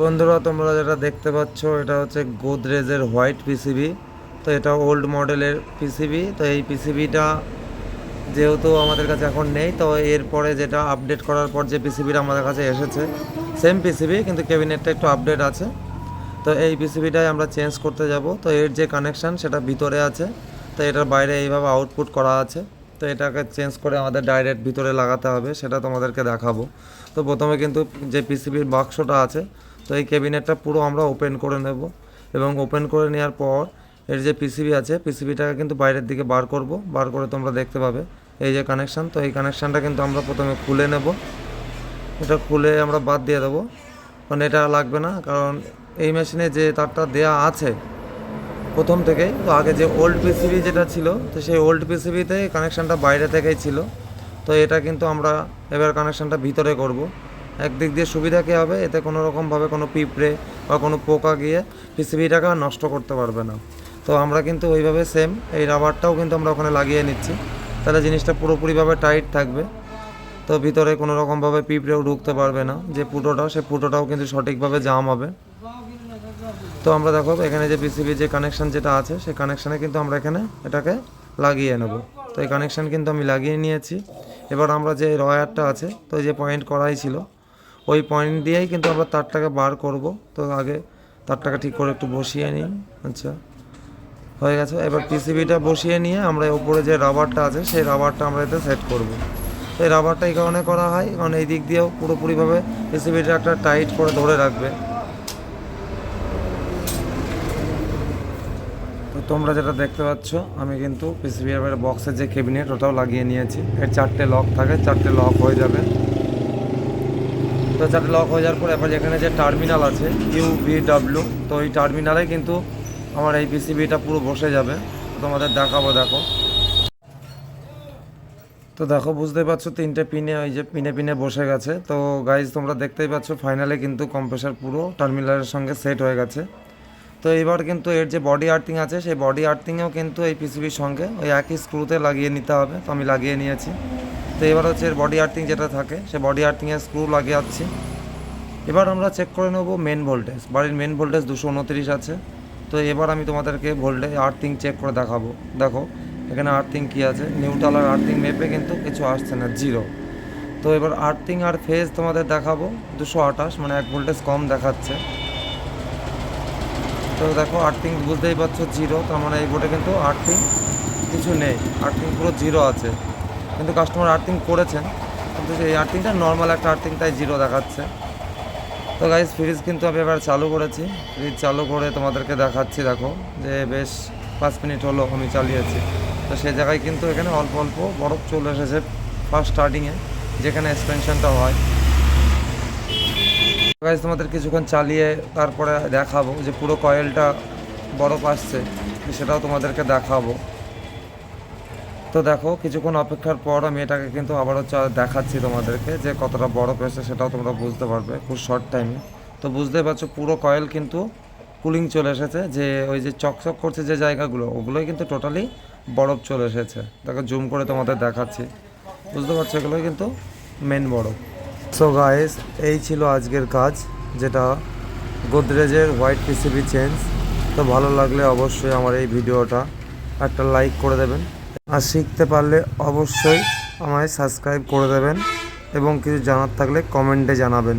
বন্ধুরা, তোমরা যেটা দেখতে পাচ্ছ, এটা হচ্ছে গোদরেজের হোয়াইট পিসিবি। তো এটা ওল্ড মডেলের পিসিবি। তো এই পিসিবিটা যেহেতু আমাদের কাছে এখন নেই, তো এরপরে যেটা আপডেট করার পর যে পিসিবিটা আমাদের কাছে এসেছে, সেম পিসিবি, কিন্তু ক্যাবিনেটটা একটু আপডেট আছে। তো এই পিসিবিটাই আমরা চেঞ্জ করতে যাব। তো এর যে কানেকশান, সেটা ভিতরে আছে। তো এটার বাইরে এইভাবে আউটপুট করা আছে। তো এটাকে চেঞ্জ করে আমাদের ডাইরেক্ট ভিতরে লাগাতে হবে, সেটা তোমাদেরকে দেখাবো। তো প্রথমে কিন্তু যে পিসিবির বাক্সটা আছে তো এই ক্যাবিনেটটা পুরো আমরা ওপেন করে নেব এবং ওপেন করে নেওয়ার পর এর যে পিসিবি আছে পিসিবিটাকে কিন্তু বাইরের দিকে বার করব। বার করে তোমরা দেখতে পাবে এই যে কানেকশান তো এই কানেকশানটা কিন্তু আমরা প্রথমে খুলে নেব। এটা খুলে আমরা বাদ দিয়ে দেবো। কারণ এটা লাগবে না, কারণ এই মেশিনে যে তারটা দেয়া আছে প্রথম থেকেই, তো আগে যে ওল্ড পিসিবি যেটা ছিল, তো সেই ওল্ড পিসিবিতে কানেকশানটা বাইরে থেকেই ছিল। তো এটা কিন্তু আমরা এবার কানেকশানটা ভিতরে করব। একদিক দিয়ে সুবিধা কী হবে? এতে কোনো রকমভাবে কোনো পিঁপড়ে বা কোনো পোকা গিয়ে পিসিবিটাকে নষ্ট করতে পারবে না। তো আমরা কিন্তু ওইভাবে সেম এই রাবারটাও কিন্তু আমরা ওখানে লাগিয়ে নিচ্ছি। তাহলে জিনিসটা পুরোপুরিভাবে টাইট থাকবে। তো ভিতরে কোনো রকমভাবে পিঁপড়েও ঢুকতে পারবে না। যে পুটোটা, সে পুটোটাও কিন্তু সঠিকভাবে জাম হবে। তো আমরা দেখো, এখানে যে পিসিবি যে কানেকশান যেটা আছে, সেই কানেকশানে কিন্তু আমরা এখানে এটাকে লাগিয়ে নেব। তো এই কানেকশান কিন্তু আমি লাগিয়ে নিয়েছি। এবার আমরা যে রয়ারটা আছে, তো যে পয়েন্ট করাই ছিল ওই পয়েন্ট দিয়েই কিন্তু আমরা তারটাকে বার করব। তো আগে তারটাকে ঠিক করে একটু বসিয়ে নিই। আচ্ছা। হয়ে গেছে। এবার পিসিবিটা বসিয়ে নিয়ে আমরা উপরে যে রাবারটা আছে, সেই রাবারটা আমরা এতে সেট করব। তো এই রাবারটা এই কারণে করা হয়, কারণ এই দিক দিয়েও পুরোপুরিভাবে পিসিবিটা একটা টাইট করে ধরে রাখবে। তো তোমরা যেটা দেখতে পাচ্ছ, আমি কিন্তু পিসিবি বক্সের যে ক্যাবিনেট ওটাও লাগিয়ে নিয়েছি। এর চারটে লক থাকে, চারটে লক হয়ে যাবে। তো চারটে লক হয়ে যাওয়ার পর এবার এখানে যে টার্মিনাল আছে ইউ বি ডাব্লিউ তো এই টার্মিনালে কিন্তু আমার এই পিসিবিটা পুরো বসে যাবে। তোমাদের দেখাবো, দেখো। তো দেখো, বুঝতেই পারছ, তিনটে পিনে ওই যে পিনে পিনে বসে গেছে। তো গাইজ তোমরা দেখতেই পাচ্ছ ফাইনালে কিন্তু কম্প্রেসার পুরো টার্মিনালের সঙ্গে সেট হয়ে গেছে। তো এবার কিন্তু এর যে বডি আর্থিং আছে, সেই বডি আর্থিংয়েও কিন্তু এই পিসিবির সঙ্গে ওই একই স্ক্রুতে লাগিয়ে নিতে হবে। তো আমি লাগিয়ে নিয়েছি। তো এবার হচ্ছে এর বডি আর্থিং যেটা থাকে, সে বডি আর্থিংয়ের স্ক্রু লাগিয়ে যাচ্ছি এবার আমরা চেক করে নেব মেন ভোল্টেজ বাড়ির মেন ভোল্টেজ দুশো উনত্রিশ আছে। তো এবার আমি তোমাদেরকে ভোল্টেজ আর্থিং চেক করে দেখাবো। দেখো, এখানে আর্থিং কী আছে? নিউট্রাল আর আর্থিং মেপে কিন্তু কিছু আসছে না জিরো তো এবার আর্থিং আর ফেজ তোমাদের দেখাবো। দুশো আঠাশ মানে এক ভোল্টেজ কম দেখাচ্ছে। তো দেখো আর্থিং বুঝতেই পারছ জিরো তার মানে এই বোর্ডে কিন্তু আর্থিং কিছু নেই। আর্থিং পুরো জিরো আছে। কিন্তু কাস্টমার আর্থিং করেছেন, কিন্তু সেই আর্থিংটা নর্মাল একটা আর্থিং তাই জিরো দেখাচ্ছে। তো গাইজ ফ্রিজ কিন্তু আমি এবার চালু করেছি। ফ্রিজ চালু করে তোমাদেরকে দেখাচ্ছি, দেখো, যে বেশ পাঁচ মিনিট হলো আমি চালিয়েছি। তো সেই জায়গায় কিন্তু এখানে অল্প অল্প বরফ চলে এসেছে ফার্স্ট স্টার্টিংয়ে যেখানে এক্সপেনশনটা হয়। গাইজ তোমাদের কিছুক্ষণ চালিয়ে তারপরে দেখাবো যে পুরো কয়েলটা বরফ আসছে, সেটাও তোমাদেরকে দেখাবো। তো দেখো, কিছুক্ষণ অপেক্ষার পর আমি এটাকে কিন্তু আবারও চা- দেখাচ্ছি তোমাদেরকে যে কতটা বরফ এসে সেটাও তোমরা বুঝতে পারবে, খুব শর্ট টাইমে তো বুঝতে পারছ, পুরো কয়েল কিন্তু কুলিং চলে এসেছে, যে ওই যে চকচক করছে যে জায়গাগুলো, ওগুলোই কিন্তু টোটালি বরফ চলে এসেছে। দেখো জুম করে তোমাদের দেখাচ্ছি। বুঝতে পারছ, এগুলোই কিন্তু মেন বরফ। সো গাইস এই ছিল আজকের কাজ, যেটা গোদরেজের হোয়াইট পিসিবি চেঞ্জ তো ভালো লাগলে অবশ্যই আমার এই ভিডিওটা একটা লাইক করে দেবেন। আর শিখতে পারলে অবশ্যই আমায় সাবস্ক্রাইব করে দেবেন এবং কিছু জানার থাকলে কমেন্টে জানাবেন।